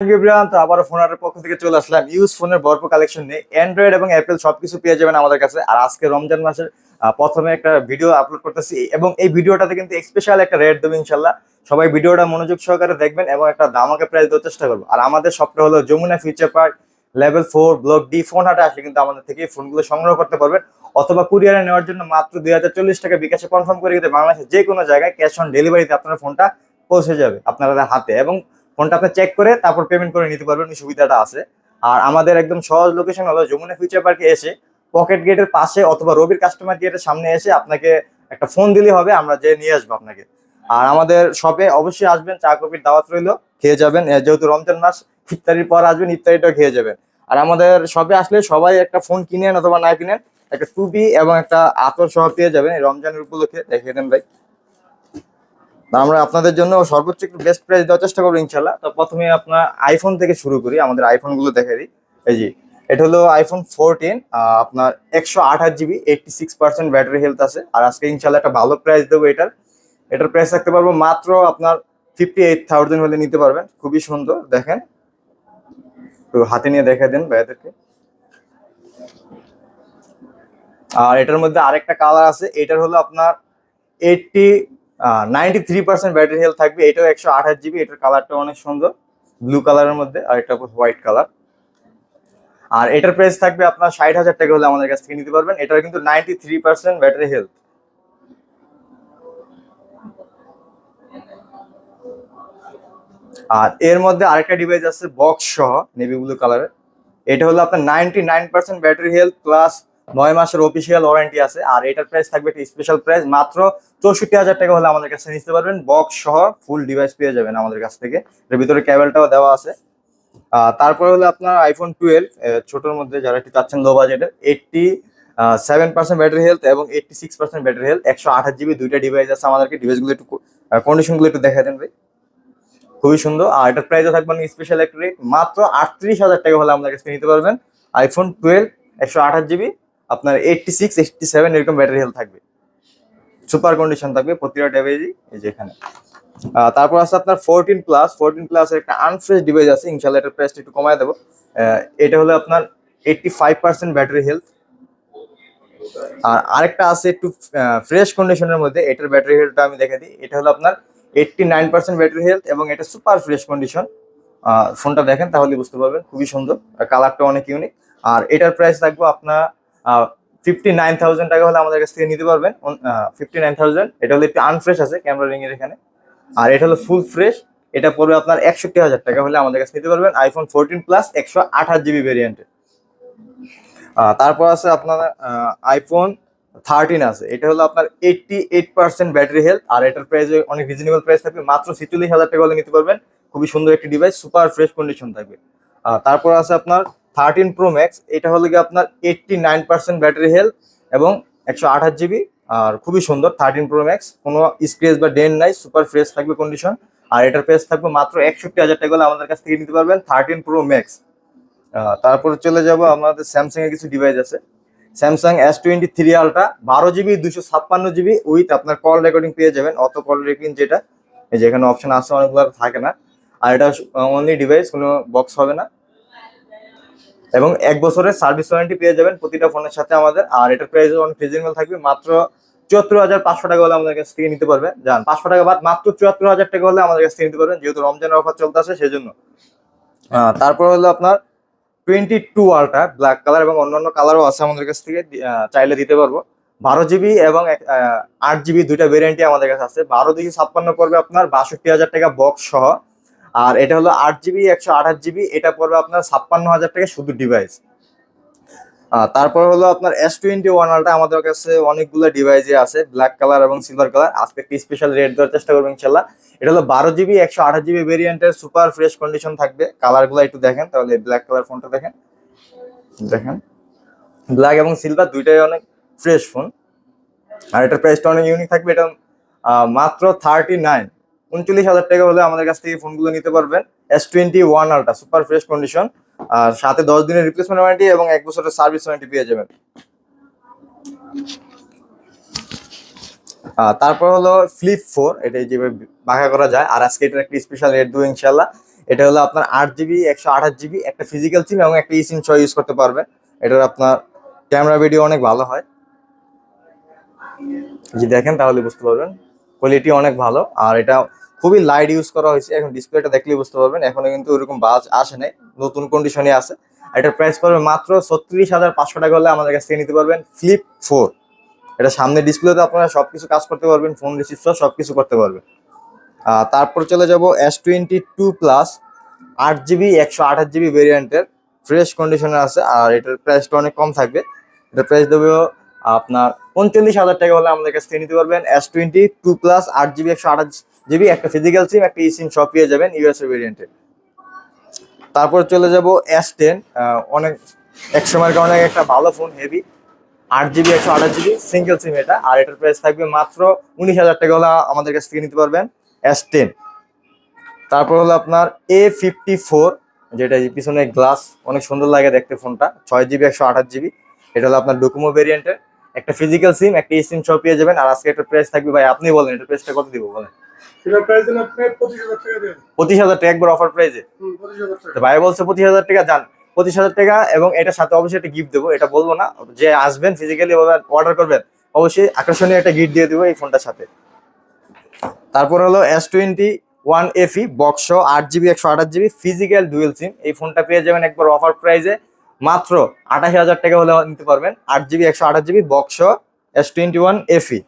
আবারও ফোনের পক্ষ থেকে চলে আসলাম। ইউজ ফোনের ভরপুর কালেকশন নিয়ে অ্যান্ড্রয়েড এবং অ্যাপেল সবকিছু পেয়ে যাবেন আমাদের কাছে। আর আজকে রমজান মাসের প্রথমে একটা ভিডিও আপলোড করতেছি। এবং এই ভিডিওটাতে কিন্তু স্পেশাল একটা রেট দেবো ইনশাল্লাহ। সবাই ভিডিওটা মনোযোগ সহকারে দেখবেন এবং একটা দামাকে প্রাইস দেওয়ার চেষ্টা করব। আর আমাদের সবটা হলো Jamuna future park level four block D phone হাটে আসলে কিন্তু আমাদের থেকে ফোনগুলো সংগ্রহ করতে পারবেন। অথবা কুরিয়ারে নেওয়ার জন্য মাত্র দুই হাজার চল্লিশ টাকা বিকাশে কনফার্ম করে দিতে বাংলাদেশের যে কোনো জায়গায় ক্যাশ অন ডেলিভারিতে আপনার ফোনটা পৌঁছে যাবে আপনাদের হাতে। এবং ফোনটা আপনি চেক করে তারপর পেমেন্ট করে নিতে পারবেন সুবিধাটা আছে। আর আমাদের একদম সহজ লোকেশন হলো যমুনা ফিউচার পার্কে এসে পকেট গেটের পাশে অথবা রবির কাস্টমার গেটের সামনে এসে আপনাকে একটা ফোন দিলে হবে, আমরা যে নিয়ে আসব আপনাকে। আর আমাদের শপে অবশ্যই আসবেন, চা কফির দাওয়াত রইল, খেয়ে যাবেন। যেহেতু রমজান মাস, ইফতারির পর আসবেন, ইফতারিটাও খেয়ে যাবেন। আর আমাদের শপে আসলে সবাই একটা ফোন কিনেন অথবা না কিনেন, একটা টুপি এবং একটা আতর সহ পেয়ে যাবেন এই রমজানের উপলক্ষে। দেখিয়ে দেন ভাই। আমরা আপনাদের জন্য সর্বোচ্চ একটু বেস্ট প্রাইস দেওয়ার চেষ্টা করব ইনশাল্লাহ তো প্রথমে আপনার আইফোন থেকে শুরু করি, আমাদের আইফোনগুলো দেখে দিই। এই জি এটা হলো আইফোন ফোরটিন আপনার একশো আঠাশ GB eighty six percent battery health আছে। আর আজকে ইনশাল্লাহ একটা ভালো প্রাইস দেবো এটার। এটার প্রাইস রাখতে পারব মাত্র আপনার ফিফটি এইট থাউজেন্ড হলে নিতে পারবেন। খুবই সুন্দর, দেখেন। তো হাতে নিয়ে দেখে দেন ভাইয়াদেরকে। আর এটার মধ্যে আরেকটা কালার আছে, এটার হলো আপনার eighty ninety three percent battery health থাকবে। এটাও একশো আঠাশ জিবি এটার কালারটা অনেক সুন্দর। ব্লু কালারের মধ্যে, আর এটা হোয়াইট কালার আর এটার প্রাইস থাকবে আপনার ষাট হাজার টাকা হলে আমাদের কাছ থেকে নিতে পারবেন। এটার কিন্তু ninety three percent battery health আর এর মধ্যে আরেকটা ডিভাইস আছে বক্স সহ নেভি ব্লু কালারের এটা হলো আপনার ninety nine percent battery health plus নয় মাসের অফিসিয়াল ওয়ারেন্টি আছে। আর এটার প্রাইস থাকবে একটা স্পেশাল প্রাইস মাত্র চৌষট্টি হাজার টাকা হলে আমাদের কাছে নিতে পারবেন। বক্স সহ ফুল ডিভাইস পেয়ে যাবেন আমাদের কাছ থেকে। এর ভিতরে ক্যাবেলটাও দেওয়া আছে। তারপরে হলো আপনার আইফোন টুয়েলভ ছোটোর মধ্যে যারা একটু চাচ্ছেন লো বাজেটের eighty seven percent battery health এবং eighty six percent battery health একশো আঠাশ জিবি দুইটা ডিভাইস আছে আমাদেরকে। ডিভাইসগুলো একটু কন্ডিশনগুলো একটু দেখা দেন ভাই। খুবই সুন্দর। আর এটার প্রাইসও থাকবে স্পেশাল একটা রেট মাত্র আটত্রিশ হাজার টাকা হলে আমাদের কাছে নিতে পারবেন। আইফোন টুয়েলভ একশো আঠাশ জিবি আপনার এইটটি সিক্স এইটটি সেভেন এরকম ব্যাটারি হেলথ থাকবে। সুপার কন্ডিশন থাকবে, প্রতিটা ডিভাইসই এই যে এখানে। তারপর আছে আপনার ফোরটিন প্লাস ফোরটিন প্লাসের একটা আনফ্রেশ ডিভাইস আছে ইনশাল্লাহ এটার প্রাইসটা একটু কমায় দেবো। এটা হলো আপনার eighty five percent battery health আর আরেকটা আছে একটু ফ্রেশ কন্ডিশনের মধ্যে, এটার ব্যাটারি হেলথটা আমি দেখে দিই। এটা হলো আপনার eighty nine percent battery health এবং এটা সুপার ফ্রেশ কন্ডিশন ফোনটা দেখেন তাহলে বুঝতে পারবেন, খুবই সুন্দর। কালারটা অনেক ইউনিক আর এটার প্রাইস থাকব আপনার ফিফটি নাইন থাউজেন্ড টাকা হলে আমাদের কাছ থেকে নিতে পারবেন। ফিফটি নাইন থাউজেন্ড এটা হলো একটু আনফ্রেশ আছে ক্যামেরা রিং এর এখানে। আর এটা হলো ফুল ফ্রেশ এটা পড়বে আপনার একষট্টি হাজার টাকা হলে আমাদের কাছে নিতে পারবেন আইফোন ফোরটিন প্লাস একশো আঠাশ জিবি ভেরিয়েন্টের তারপর আছে আপনার আইফোন থার্টিন আছে, এটা হলো আপনার eighty eight percent battery health আর এটার প্রাইস অনেক রিজনেবল প্রাইস থাকবে, মাত্র ছিচল্লিশ হাজার টাকা হলে নিতে পারবেন। খুবই সুন্দর একটি ডিভাইস সুপার ফ্রেশ কন্ডিশন থাকবে। তারপর আছে আপনার থার্টিন প্রো ম্যাক্স এটা হলো কি আপনার eighty nine percent battery health এবং একশো আঠাশ জিবি আর খুবই সুন্দর থার্টিন প্রো ম্যাক্স কোনো স্ক্রেচ বা ডেন নাই সুপার ফ্রেশ থাকবে কন্ডিশন আর এটার প্রাইস থাকবে মাত্র একষট্টি হাজার টাকা আমাদের কাছ থেকে নিতে পারবেন থার্টিন প্রো ম্যাক্স তারপরে চলে যাব আমাদের স্যামসাং এর কিছু ডিভাইস আছে। Samsung S twenty three ultra বারো জিবি দুশো ছাপ্পান্ন জিবি উইথ আপনার কল রেকর্ডিং পেয়ে যাবেন অত কল রেকর্ডিং যেটা, এই যে এখানে অপশন আছে, অনেকগুলো থাকে না। আর এটা অনলি ডিভাইস কোনো বক্স হবে না। এবং এক বছরের সার্ভিস ওয়ারেন্টি পেয়ে যাবেন প্রতিটা ফোনের সাথে আমাদের। আর এটার প্রাইস অনেক রিজনেবল থাকবে মাত্র চুয়াত্তর হাজার পাঁচশো টাকা হলে আমাদের কাছ থেকে নিতে পারবে। যান পাঁচশো টাকা বাদ মাত্র চুয়াত্তর হাজার টাকা হলে আমাদের কাছ থেকে নিতে পারবেন। যেহেতু রমজানের অফার চলতে চলতেছে সেজন্য। আহ, তারপর হলো আপনার twenty two ultra black colour এবং অন্যান্য কালারও আছে আমাদের কাছ থেকে চাইলে দিতে পারব। বারো জিবি এবং আট জিবি দুইটা ভেরিয়েন্টই আমাদের কাছে আছে। বারো দুইশো ছাপ্পান্ন পড়বে আপনার বাষট্টি হাজার টাকা বক্স সহ। আর এটা হলো আট জিবি একশো আঠাশ জিবি এটা পড়বে আপনার ছাপ্পান্ন হাজার টাকা শুধু ডিভাইস তারপর হলো আপনার এস টোয়েন্টি ওয়ান আলটা আমাদের কাছে অনেকগুলো ডিভাইসে আছে ব্ল্যাক কালার এবং সিলভার কালার আজকে একটি স্পেশাল রেট দেওয়ার চেষ্টা করব ইনশাল্লাহ। এটা হলো বারো জিবি একশো আঠাশ জিবি ভেরিয়েন্টের সুপার ফ্রেশ কন্ডিশন থাকবে। কালারগুলো একটু দেখেন, তাহলে ব্ল্যাক কালার ফোনটা দেখেন। দেখেন। ব্ল্যাক এবং সিলভার দুইটাই অনেক ফ্রেশ ফোন আর এটার প্রাইসটা অনেক ইউনিক থাকবে, এটা মাত্র থার্টি নাইন উনচল্লিশ হাজার টাকা হলে আমাদের কাছ থেকে ফোনগুলো নিতে পারবেন। S twenty one ultra super fresh condition আর সাথে দশ দিনের রিপ্লেসমেন্ট ওয়ারেন্টি এবং এক বছরের সার্ভিস ওয়ারেন্টি পেয়ে যাবেন। তারপর হলো ফ্লিপ ফোর এটা যেভাবে বাঁকা করা যায়। আর আজকে এটার একটা স্পেশাল রেট দেবো ইনশাল্লাহ এটা হলো আপনার আট জিবি একশো আঠাশ জিবি একটা ফিজিক্যাল সিম এবং একটা ই সিম ছয় ইউজ করতে পারবেন। এটার আপনার ক্যামেরা ভিডিও অনেক ভালো হয়। যদি দেখেন, তাহলে বুঝতে পারবেন। কোয়ালিটি অনেক ভালো। আর এটা খুবই লাইট ইউজ করা হয়েছে। এখন ডিসপ্লেটা দেখলেই বুঝতে পারবেন, এখনও কিন্তু ওরকম বাজ আসে নাই, নতুন কন্ডিশনে আছে। এটার প্রাইস পড়বে মাত্র ছত্রিশ হাজার পাঁচশো টাকা হলে আমাদের কাছ নিতে পারবেন ফ্লিপ ফোর এটা সামনে ডিসপ্লেতে আপনারা সবকিছু কাজ করতে পারবেন ফোন রিসিভ সহ সবকিছু করতে পারবেন। তারপর চলে যাব এস টোয়েন্টি টু প্লাস আট জিবি, একশো আঠাশ জিবি ভেরিয়েন্টের ফ্রেশ কন্ডিশনে আছে, আর এটার প্রাইসটা অনেক কম থাকবে। এটার প্রাইস দেবে, আপনার পঁয়তাল্লিশ হাজার টাকা হলে আমাদের কাছ নিতে পারবেন এস টোয়েন্টি টু প্লাস আট জিবি, একশো আঠাশ জিবি, একটা ফিজিক্যাল সিম একটা ই সিম সব পেয়ে যাবেন ইউএসএ ভেরিয়েন্টে তারপর চলে যাব এস টেন অনেক, এক সময়ের কারণে একটা ভালো ফোন হেভি আট জিবি, একশো আঠাশ জিবি সিঙ্গেল সিম এটা। আর এটার প্রাইস থাকবে মাত্র উনিশ হাজার টাকা হলে আমাদের কাছ থেকে নিতে পারবেন এস টেন তারপর হলো আপনার এ ফিফটি ফোর যেটা পিছনে গ্লাস অনেক সুন্দর লাগে দেখতে ফোনটা ছয় জিবি, একশো আঠাশ জিবি। এটা হলো আপনার ডোকোমো ভেরিয়েন্টের একটা ফিজিক্যাল সিম একটা ই সিম সব পেয়ে যাবেন। আর আজকে একটা প্রাইস থাকবে, ভাই, আপনি বলেন এটা প্রাইসটা কত দিব, বলেন। এটার প্রাইস আপনি টাকা একবার অফার প্রাইসে হুম পঁচিশ হাজার টাকা। তো ভাই বলছে পঁচিশ হাজার টাকা পঁচিশ হাজার টাকা এবং এটার সাথে অবশ্যই একটা গিফট দেবো এটা বলব না। যে আসবেন ফিজিক্যালি অর্ডার করবেন অবশ্যই আকর্ষণীয় একটা গিফট দিয়ে দেবো এই ফোনটার সাথে। তারপর হলো S twenty one FE box আট জিবি একশো আঠাশ জিবি ফিজিক্যাল ডুয়েল সিম এই ফোনটা পেয়ে যাবেন একবার অফার প্রাইসে মাত্র আঠাশ হাজার টাকা হলে নিতে পারবেন। আট জিবি একশো আঠাশ GB box S twenty one FE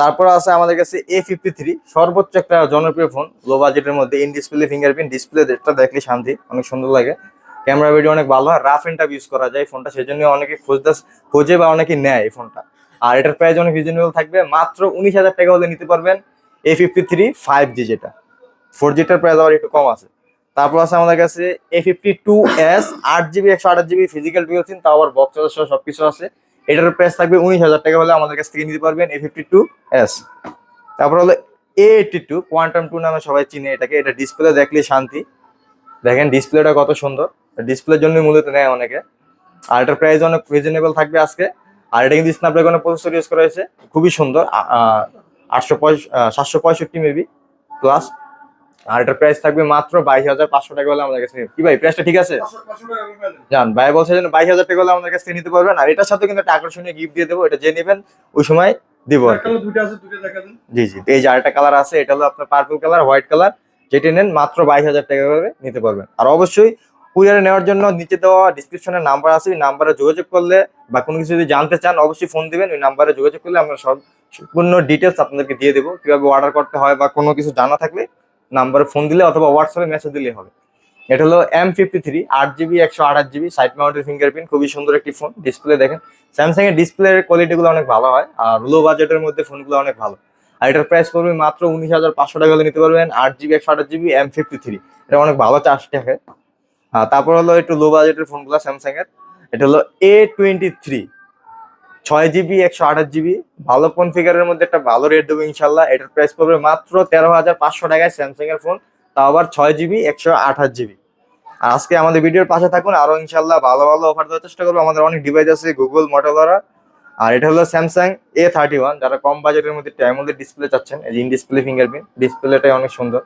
তারপর আছে আমাদের কাছে এ ফিফটি থ্রি সর্বোচ্চ একটা জনপ্রিয় ফোন লো বাজেটের মধ্যে ইন ডিসপ্লে ফিঙ্গারপ্রিন্ট ডিসপ্লে এটা দেখলে শান্তি, অনেক সুন্দর লাগে। ক্যামেরা ভিডিও অনেক ভালো হয় রাফ এন্ড ইউজ করা যায় ফোনটা সেই জন্য অনেকে খোঁজতে খোঁজে বা অনেকে নেয় এই ফোনটা আর এটার প্রাইস অনেক রিজনেবল থাকবে, মাত্র উনিশ হাজার টাকা হলে নিতে পারবেন A fifty three five G যেটা ফোর জিটার প্রাইস আবার একটু কম আছে। তারপর আছে আমাদের কাছে এ ফিফটি টু এস আট জিবি একশো আঠাশ জিবি ফিজিক্যাল সিম তাও আবার বক্স সহ কিছু আছে। এটার প্রাইস থাকবে উনিশ হাজার টাকা হলে আমাদের কাছ থেকে নিতে পারবেন এ ফিফটি টু এস তারপর হলো এ টু কোয়ান্টাম টু নামে সবাই চিনে এটাকে। এটা ডিসপ্লে দেখলে শান্তি। দেখেন ডিসপ্লেটা কত সুন্দর। ডিসপ্লের জন্যই মূলত নেয় অনেকে। আর এটার প্রাইস অনেক রিজনেবল থাকবে আজকে। আর এটা কিন্তু স্ন্যাপড্রাগনের প্রসেসর ইউজ করা হয়েছে। খুবই সুন্দর। আটশো সাতশো পঁয়ষট্টি মেবি প্লাস আর এটার প্রাইস থাকবে মাত্র বাইশ হাজার পাঁচশো টাকা হলে আমাদের কাছে কি ভাই প্রাইসটা ঠিক আছে। জান ভাই বলছে যে বাইশ হাজার টাকা হলে আমাদের কাছ নিতে পারবেন। আর এটার সাথে কিন্তু একটা আকর্ষণীয় গিফট দিয়ে দেবো এটা যে নেবেন ওই সময় দিব জি জি এই যে আরেকটা কালার আছে এটা হলো আপনার পার্পল কালার হোয়াইট কালার যেটি নেন মাত্র বাইশ হাজার টাকা করে নিতে পারবেন। আর অবশ্যই কুরিয়ারে নেওয়ার জন্য নিচে দেওয়া ডিসক্রিপশনে নাম্বার আছে ওই নাম্বারে যোগাযোগ করলে বা কোনো কিছু যদি জানতে চান অবশ্যই ফোন দিবেন ওই নাম্বারে যোগাযোগ করলে আমরা সব সম্পূর্ণ ডিটেলস আপনাদেরকে দিয়ে দেবো। কীভাবে অর্ডার করতে হয় বা কোনো কিছু জানা থাকলে নাম্বারে ফোন দিলে অথবা হোয়াটসঅ্যাপে মেসেজ দিলে হবে। এটা হলো এম ফিফটি থ্রি আট জিবি একশো আঠাশ জিবি সাইড মাউন্টের ফিঙ্গারপ্রিন্ট খুবই সুন্দর একটি ফোন ডিসপ্লে দেখেন। স্যামসাং এর ডিসপ্লের কোয়ালিটিগুলো অনেক ভালো হয়, আর লো বাজেটের মধ্যে ফোনগুলো অনেক ভালো। আর এটার প্রাইস পড়বে মাত্র উনিশ হাজার পাঁচশো টাকা নিতে পারবেন, আট জিবি একশো আঠাশ জিবি এম ফিফটি থ্রি এটা অনেক ভালো চার্জ থাকে। তারপর হলো একটু লো বাজেটের ফোনগুলো স্যামসাং এর এটা হলো এ টোয়েন্টি থ্রি ছয় জিবি একশো আঠাশ জিবি ভালো ফোন ফিগারের মধ্যে একটা ভালো রেট দেবো ইনশাল্লাহ। এটার প্রাইস পড়বে মাত্র তেরো হাজার পাঁচশো টাকায় স্যামসাং এর ফোন তাও আবার ছয় জিবি একশো আঠাশ জিবি আর আজকে আমাদের ভিডিওর পাশে থাকুন আরও ইনশাল্লাহ ভালো ভালো অফার দেওয়ার চেষ্টা করব। আমাদের অনেক ডিভাইস আছে গুগল মোটোলারা আর এটা হলো স্যামসাং এ থার্টি ওয়ান যারা কম বাজেটের মধ্যে টাইমোদের ডিসপ্লে চাচ্ছেন, এই ইন ডিসপ্লে ফিঙ্গারপ্রিন্ট ডিসপ্লেটাই অনেক সুন্দর।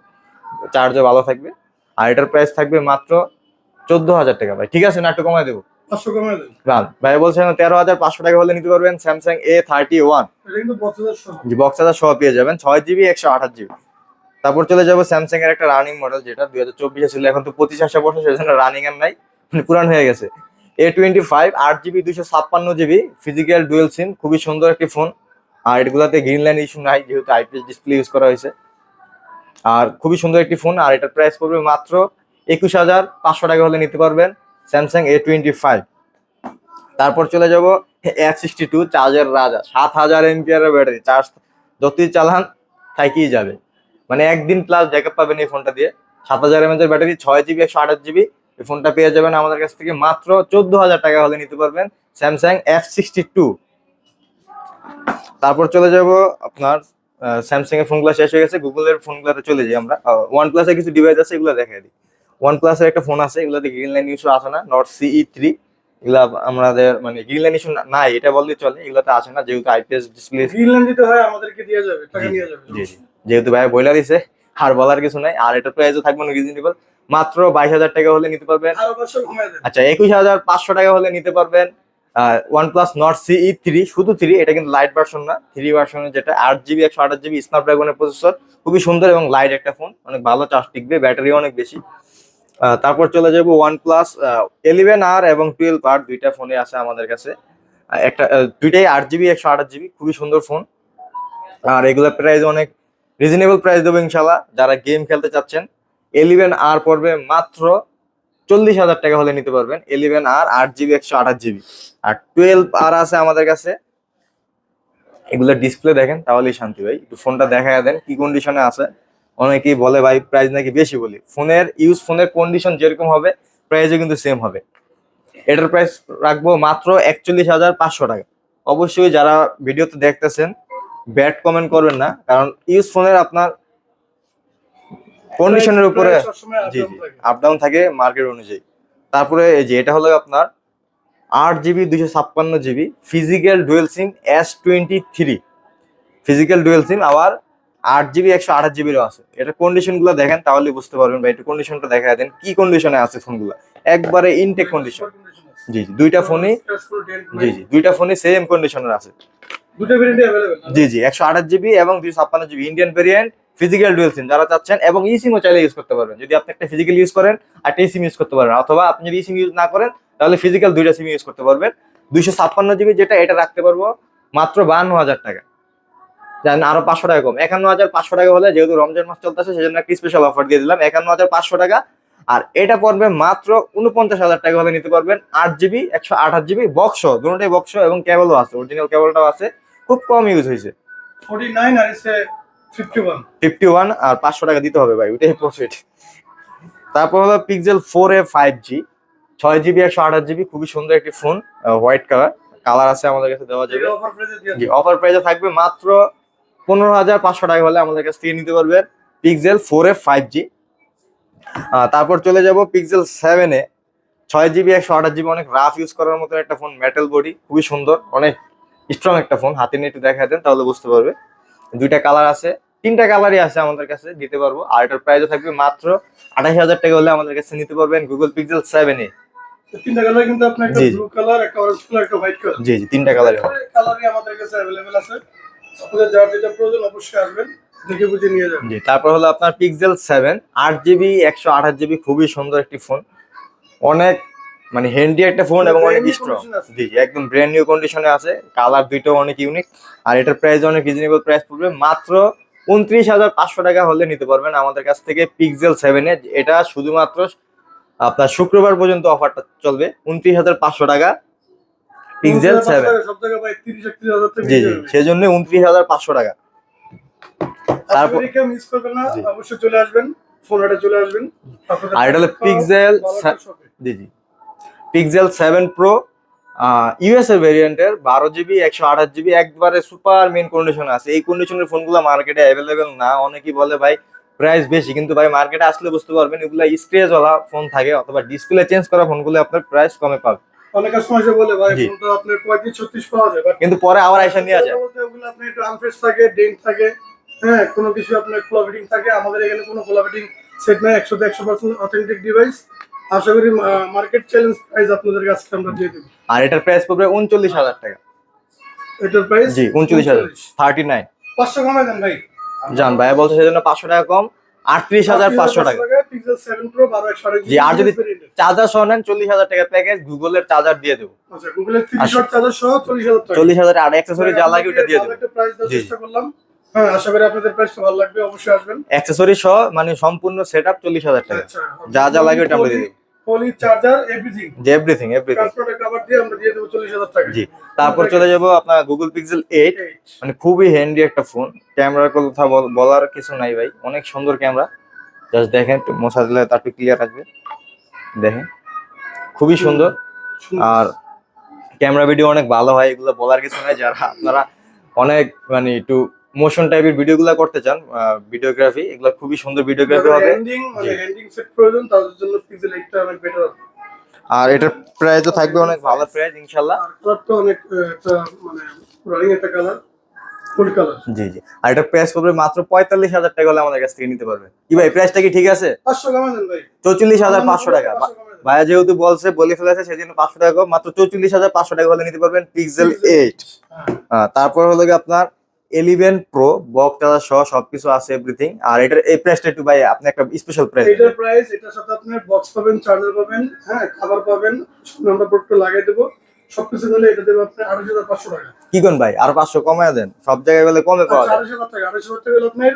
চার্জও ভালো থাকবে। আর এটার প্রাইস থাকবে মাত্র চোদ্দ হাজার টাকা ভাই। ঠিক আছে, না একটু কমাই দেবো। ভাই বলছেন তেরো হাজার পাঁচশো টাকা হলে নিতে পারবেন Samsung A thirty one box হাজার সহ পেয়ে যাবেন। ছয় জিবি একশো আঠাশ জিবি তারপর চলে যাব স্যামসাং এর একটা রানিং মডেল যেটা দুই হাজার চব্বিশে ছিল। এখন তো পঁচিশ আসা বছর সেজন্য রানিং এর নাই। মানে পুরান হয়ে গেছে। এ টোয়েন্টি ফাইভ আট জিবি দুইশো ছাপ্পান্ন জিবি ফিজিক্যাল ডুয়েল সিম খুবই সুন্দর একটি ফোন আর এগুলাতে গ্রিন লাইন ইস্যু নাই যেহেতু আইপিএস ডিসপ্লে ইউজ করা হয়েছে। আর খুবই সুন্দর একটি ফোন আর এটার প্রাইস পড়বে মাত্র একুশ হাজার পাঁচশো টাকা হলে নিতে পারবেন। স্যামসাং এ টোয়েন্টি ফাইভ তারপর চলে যাব এফ সিক্সটি টু চার্জের রাজা। সাত হাজার এমপিআর ব্যাটারি চার্জ যতই চালান থাইকেই যাবে। মানে একদিন প্লাস ব্যাকআপ পাবেন এই ফোনটা দিয়ে। সাত হাজার এমএচ ব্যাটারি ছয় জিবি একশো আঠাশ জিবি এই ফোনটা পেয়ে যাবেন আমাদের কাছ থেকে মাত্র চোদ্দ হাজার টাকা হলে নিতে পারবেন স্যামসাং এফ সিক্সটি টু তারপর চলে যাব আপনার স্যামসাং এর ফোনগুলো শেষ হয়ে গেছে। গুগলের ফোনগুলোতে চলে যাই আমরা। ওয়ান প্লাসের কিছু ডিভাইস আছে, এগুলো দেখাই দিই। ওয়ান প্লাসের একটা ফোন আছে এগুলোতে গ্রিন লাইন ইস্যু আসে না নট সিই থ্রি এগুলা আমাদের মানে গ্রিন লাইন ইস্যু নাই এটা বললে চলে এগুলোতে আসে না যেহেতু আইপিএস ডিসপ্লে গ্রিনল্যান্ড দিতে হয় আমাদেরকে দিয়ে যাবে টাকা নিয়ে যাবে জি জি। যেহেতু ভাই বইলা দিছে আর বলার কিছু নাই আর এটা প্রাইসও থাকবে না রিজনেবল মাত্র বাইশ হাজার টাকা হলে নিতে পারবেন। আচ্ছা একুশ হাজার পাঁচশো টাকা হলে নিতে পারবেন one plus Nord CE three শুধু থ্রি এটা কিন্তু লাইট ভার্সন না থ্রি ভার্সনের যেটা আট জিবি একশো আঠাশ জিবি স্ন্যাপড্রাগনের প্রসেসর খুবই সুন্দর এবং লাইট একটা ফোন অনেক ভালো চার্জ টিকবে ব্যাটারি অনেক বেশি। তারপর চলে যাব ওয়ান প্লাস ইলেভেন আর এবং টুয়েলভ আর দুইটা ফোনে আছে আমাদের কাছে। একটা দুইটাই আট জিবি একশো আঠাশ জিবি খুবই সুন্দর ফোন আর এগুলোর প্রাইস অনেক রিজনেবল প্রাইস দেবো ইনশাল্লাহ যারা গেম খেলতে চাচ্ছেন ইলেভেন আর পড়বে মাত্র চল্লিশ হাজার টাকা হলে নিতে পারবেন ইলেভেন আর আট জিবি একশো আঠাশ জিবি আর টুয়েলভ আর আছে আমাদের কাছে। এগুলো ডিসপ্লে দেখেন, তাহলেই শান্তি ভাই। একটু ফোনটা দেখা দেন, কি কন্ডিশনে আছে। অনেকেই বলে ভাই প্রাইস নাকি বেশি বলি। ফোনের ইউজ ফোনের কন্ডিশন যেরকম হবে প্রাইসও কিন্তু সেম হবে। এটার প্রাইস রাখব মাত্র একচল্লিশ হাজার পাঁচশো টাকা। অবশ্যই যারা ভিডিওতে দেখতেছেন ব্যাড কমেন্ট করবেন না কারণ ইউজ ফোনের আপনার কন্ডিশনের উপরে জি জি। আপ ডাউন থাকে মার্কেট অনুযায়ী। তারপরে এই যে এটা হলো আপনার আট জিবি দুশো ছাপ্পান্ন GB physical dual SIM S twenty three physical dual SIM আবার আট জিবি একশো আঠাশ জিবিরও আছে। এটা কন্ডিশনগুলো দেখেন তাহলে বুঝতে পারবেন ভাই একটু কন্ডিশনটা দেখা দেন কি কন্ডিশনে আছে ফোনগুলো একবারে ইনটেক কন্ডিশন জি জি দুইটা dent জি জি দুইটা ফোনই সেম কন্ডিশনের আছে। জি জি একশো আঠাশ জিবি এবং দুশো ছাপ্পান্ন GB Indian variant physical dual SIM যারা চাচ্ছেন এবং ই সিমও চাইলে ইউজ করতে পারবেন। যদি আপনি একটা ফিজিক্যাল ইউজ করেন আর একটা সিম ইউজ করতে পারবেন অথবা আপনি যদি সিম ইউজ না করেন তাহলে ফিজিক্যাল দুইটা সিম ইউজ করতে পারবেন। দুইশো ছাপ্পান্ন জিবি যেটা এটা রাখতে পারব মাত্র বাহান্ন হাজার টাকা। জানেন আরও পাঁচশো টাকা কম। একান্ন হাজার পাঁচশো টাকা হলে যেহেতু রমজান মাস চলতেছে সেজন্য একটা স্পেশাল অফার দিয়ে দিলাম। একান্ন হাজার পাঁচশো টাকা। আর এটা পড়বে মাত্র উনপঞ্চাশ হাজার টাকা হলে নিতে পারবেন আট জিবি একশো আঠাশ জিবি বক্স দুটোটাই বক্স এবং কেবলও আছে অরিজিনাল কেবলটাও আছে। খুব কম ইউজ হয়েছে। 49 আর এসে 51 ফিফটি ওয়ান আর পাঁচশো টাকা দিতে হবে ভাই ওইটাই প্রফিট তারপর হলো Pixel four A five G ছয় জিবি একশো আঠাশ জিবি খুবই সুন্দর একটি ফোন হোয়াইট কালার কালার আছে আমাদের কাছে দেওয়া যাবে। অফার প্রাইসে থাকবে মাত্র পনেরো হাজার পাঁচশো টাকা হলে আমাদের কাছ থেকে নিতে পারবেন Pixel four A five G তারপর চলে যাব পিক্সেল সেভেনে ছয় জিবি একশো আঠাশ জিবি অনেক রাফ ইউজ করার মতো একটা ফোন মেটাল বডি খুবই সুন্দর অনেক স্ট্রং একটা ফোন হাতে নিয়ে একটু দেখা দেন তাহলে বুঝতে পারবে। দুইটা কালার আছে তিনটা কালারই আছে আমাদের কাছে দিতে পারব। আর এটার প্রাইসও থাকবে মাত্র আঠাশ হাজার টাকা হলে আমাদের কাছে নিতে পারবেন গুগল পিক্সেল সেভেনে তিনটা কালার কিন্তু আপনার একটা। ব্লু কালার একটা অরেঞ্জ কালার একটা হোয়াইট কালার জি জি তিনটা কালারই কালারই আমাদের কাছে অ্যাভেলেবেল আছে। আপনাদের যার যেটা প্রয়োজন অবশ্যই আসবেন দেখে বুঝে নিয়ে যাবেন। জি তারপর হলো আপনার পিক্সেল সেভেন আট জিবি একশো আঠাশ জিবি খুবই সুন্দর একটি ফোন অনেক মানে হ্যান্ডি একটা ফোন এবং অনেক স্ট্রং জি জি, একদম ব্র্যান্ড নিউ কন্ডিশনে আছে। কালার দুইটাও অনেক ইউনিক আর এটার প্রাইস অনেক রিজনেবল প্রাইস পড়বে। মাত্র উনত্রিশ হাজার পাঁচশো টাকা হলে নিতে পারবেন আমাদের কাছ থেকে পিক্সেল সেভেনে এটা শুধুমাত্র আপনার শুক্রবার পর্যন্ত অফারটা চলবে। উনত্রিশ হাজার পাঁচশো টাকা। পিক্সেল সেভেন সব জায়গায় ভাই 30 31 হাজার থেকে জি জি। উনত্রিশ হাজার পাঁচশো টাকা। তারপর- তারপর মিস করবেন না অবশ্যই চলে আসবেন ফোন হাটে চলে আসবেন। আর এটা হলো এ। জি জি। পিক্সেল সেভেন প্রো ইউএসএ ভেরিয়েন্টের বারো জিবি একশো আঠাশ জিবি একবারে সুপার মেন কন্ডিশন আছে। এই কন্ডিশনের ফোনগুলো মার্কেটে অ্যাভেলেবেল না। অনেকেই বলে ভাই প্রাইস বেশি। কিন্তু ভাই মার্কেটে আসলে বুঝতে পারবেন এগুলো স্ক্রেচওয়ালা ফোন থাকে অথবা ডিসপ্লে চেঞ্জ করা ফোনগুলো আপনার প্রাইস কমে পাবে। অনেক এসে বলে ভাই আপনার 35 36 পাওয়া যায় কিন্তু পরে আবার আইসা নিয়ে যায় ওগুলো আপনার একটু আনফ্রেশ থাকে ডেন্ট থাকে হ্যাঁ কোনো কিছু আপনার কোলাবিটিং থাকে। আমাদের এখানে কোনো কোলাবিটিং সেট নাই একশো একশো পার্সেন্ট অথেন্টিক ডিভাইস আশা করি মার্কেট চ্যালেঞ্জ প্রাইস আপনাদের কাছে আমরা দিয়ে দেবো। আর এটার প্রাইস পড়বে উনচল্লিশ হাজার টাকা। এটার প্রাইস জি উনচল্লিশ হাজার থার্টি নাইন পাঁচশো দেন ভাই। জান ভাই বলছে সেজন্য পাঁচশো টাকা কম আটত্রিশ হাজার পাঁচশো টাকা। জি, আর যদি- চার্জার সহ নেন চল্লিশ হাজার টাকা প্যাকেজ গুগলের চার্জার দিয়ে দেবো। আচ্ছা আচ্ছা। চল্লিশ হাজার আর অ্যাক্সেসরি যা লাগে ওটা দিয়ে দেবো। হ্যাঁ আশা করি আপনাদের প্রাইসটা ভালো লাগবে অবশ্যই আসবেন। অ্যাক্সেসরি সহ মানে সম্পূর্ণ সেট আপ চল্লিশ হাজার টাকা। আচ্ছা যা যা লাগে ওটা আমরা দিয়ে দেবো। পলি চার্জার এভরিথিং যে এভরিথিং এভরিথিং ট্রান্সপোর্টের কভার দিয়ে আমরা দিয়ে দেবো চল্লিশ টাকা। জি তারপর চলে যাব আপনার গুগল পিক্সেল এইট মানে খুবই হ্যান্ডি একটা ফোন ক্যামেরার কথা বল- বলার কিছু নাই ভাই। অনেক সুন্দর ক্যামেরা জাস্ট দেখেন একটু মশা দিলে তার একটু ক্লিয়ার আসবে। দেখেন খুবই সুন্দর। আর ক্যামেরা ভিডিও অনেক ভালো হয় এগুলো বলার কিছু নয় যারা আপনারা অনেক মানে একটু মোশন টাইপের ভিডিওগুলো করতে চান ভিডিওগ্রাফি এগুলো খুবই সুন্দর ভিডিওগ্রাফি হবে। মানে জি। হ্যান্ডিং সেট প্রয়োজন তাদের জন্য পিক্সেল এইটটা অনেক বেটার হবে। আর এটার প্রাইসও থাকবে অনেক ভালো প্রাইস ইনশাল্লাহ আর তো অনেক মানে একটা কালার ফুল কালার। জি জি। আর এটা প্রাইস পড়বে মাত্র পঁয়তাল্লিশ হাজার টাকা হলে আমাদের কাছ থেকে নিতে পারবে। কি ভাই প্রাইসটা কি ঠিক আছে? পাঁচশো ভাই। চৌচল্লিশ হাজার পাঁচশো টাকা। পাঁচশো কমায় দেন। ভাইয়া যেহেতু বলছে বলে ফেলেছে সেজন্য পাঁচশো টাকা মাত্র চৌচল্লিশ হাজার পাঁচশো টাকা হলে নিতে পারবেন পিক্সেল এইট। তারপর হলো কি আপনার এলিভেন প্রো বক সহ সবকিছু আছে এভরিথিং আর এটার এই প্রাইসটা একটু ভাই আপনি একটা স্পেশাল প্রাইস এটার প্রাইস এটার সাথে আপনি বক্স পাবেন চার্জার পাবেন হ্যাঁ খাবার পাবেন আমরা প্রোডাক্ট লাগিয়ে দেবো। সবকিছু মিলে এটা দেবো আপনি হাজার পাঁচশো টাকা। কি কোন ভাই? আর পাঁচশো কমায় দেন। সব জায়গায় গেলে কমে পাওয়া যায়? আড়াইশো টাকা আড়াইশো টাকা হলো আপনার